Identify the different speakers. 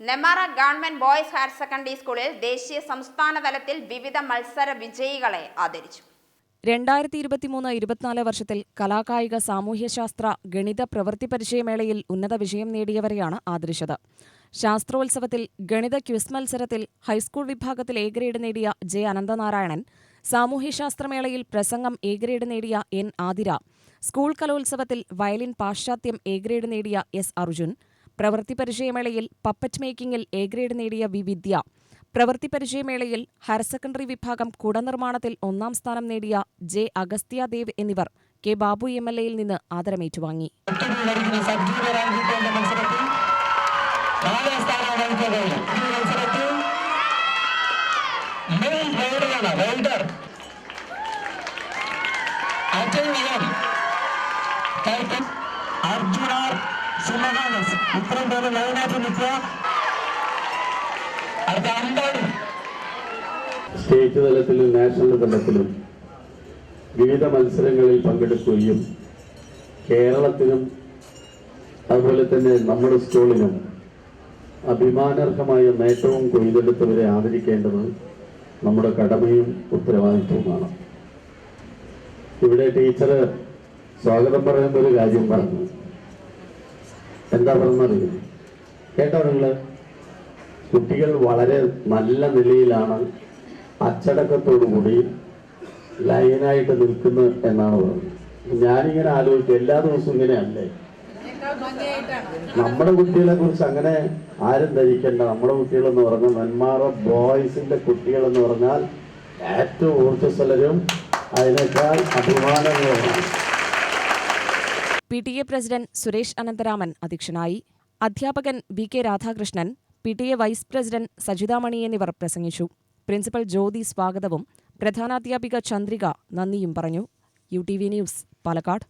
Speaker 1: Nemmara government boys higher secondary സ്കൂളിൽ ദേശീയ സംസ്ഥാന തലത്തിൽ വിവിധ മത്സര വിജയികളെ ആദരിച്ചു.
Speaker 2: രണ്ടായിരത്തി ഇരുപത്തിമൂന്ന് ഇരുപത്തിനാല് വർഷത്തിൽ കലാകായിക സാമൂഹ്യശാസ്ത്ര ഗണിത പ്രവൃത്തി പരിചയമേളയിൽ ഉന്നത വിജയം നേടിയവരെയാണ് ആദരിച്ചത്. ശാസ്ത്രോത്സവത്തിൽ ഗണിത ക്വിസ് മത്സരത്തിൽ ഹൈസ്കൂൾ വിഭാഗത്തിൽ എ ഗ്രേഡ് നേടിയ ജെ അനന്തനാരായണൻ സാമൂഹ്യശാസ്ത്രമേളയിൽ പ്രസംഗം എ ഗ്രേഡ് നേടിയ എൻ ആതിര സ്കൂൾ കലോത്സവത്തിൽ വയലിൻ പാശ്ചാത്യം എ ഗ്രേഡ് നേടിയ എസ് അർജുൻ പ്രവൃത്തി പരിചയമേളയിൽ പപ്പറ്റ് മേക്കിംഗിൽ എ ഗ്രേഡ് നേടിയ വി വിദ്യ. പ്രവൃത്തി പരിചയമേളയിൽ ഹയർ സെക്കൻഡറി വിഭാഗം കുടനിർമ്മാണത്തിൽ ഒന്നാം സ്ഥാനം നേടിയ ജെ അഗസ്ത്യ ദേവ് എന്നിവർ കെ ബാബു എം എൽ എയിൽ നിന്ന് ആദരമേറ്റുവാങ്ങി.
Speaker 3: നടക്കുന്ന സിംഹഹാനസ് ഇത്രയും പേര് ലൈനായിട്ട് നിൽക്കുക. അടുത്ത
Speaker 4: സ്റ്റേറ്റ് തലത്തിലും നാഷണൽ തലത്തിലും വിവിധ മത്സരങ്ങളിൽ പങ്കെടുക്കുകയും കേരളത്തിനും അതുപോലെ തന്നെ നമ്മുടെ സ്കൂളിനും അഭിമാനർഹമായ നേട്ടവും കൊയ്തെടുത്തവരെ ആദരിക്കേണ്ടത് നമ്മുടെ കടമയും ഉത്തരവാദിത്വവുമാണ്. ഇവിടെ ടീച്ചർ സ്വാഗതം പറയുന്ന ഒരു കാര്യം പറഞ്ഞു. എന്താ പറഞ്ഞറിയോ കേട്ടോ നിങ്ങൾ? കുട്ടികൾ വളരെ നല്ല നിലയിലാണ് അച്ചടക്കത്തോടുകൂടി ലൈനായിട്ട് നിൽക്കുന്നു എന്നാണ് പറഞ്ഞത്. ഞാനിങ്ങനെ ആലോചിക്കും എല്ലാ ദിവസവും ഇങ്ങനെയല്ലേ? നമ്മുടെ കുട്ടികളെ കുറിച്ച് അങ്ങനെ ആരും ധരിക്കേണ്ട. നമ്മുടെ കുട്ടികൾ എന്ന് പറഞ്ഞാൽ നെന്മാറ ബോയ്സിന്റെ കുട്ടികൾ എന്ന് പറഞ്ഞാൽ ഏറ്റവും ഊർജസ്വലരും അതിനേക്കാൾ അഭിമാനങ്ങളുമാണ്
Speaker 2: P T A president Suresh Anantharaman അധ്യക്ഷനായി അധ്യാപകൻ V K Radhakrishnan P T A vice president Sajithamani എന്നിവർ പ്രസംഗിച്ചു. പ്രിൻസിപ്പൽ ജ്യോതി സ്വാഗതവും പ്രധാനാധ്യാപിക ചന്ദ്രിക നന്ദിയും പറഞ്ഞു. U T V news Palakkad.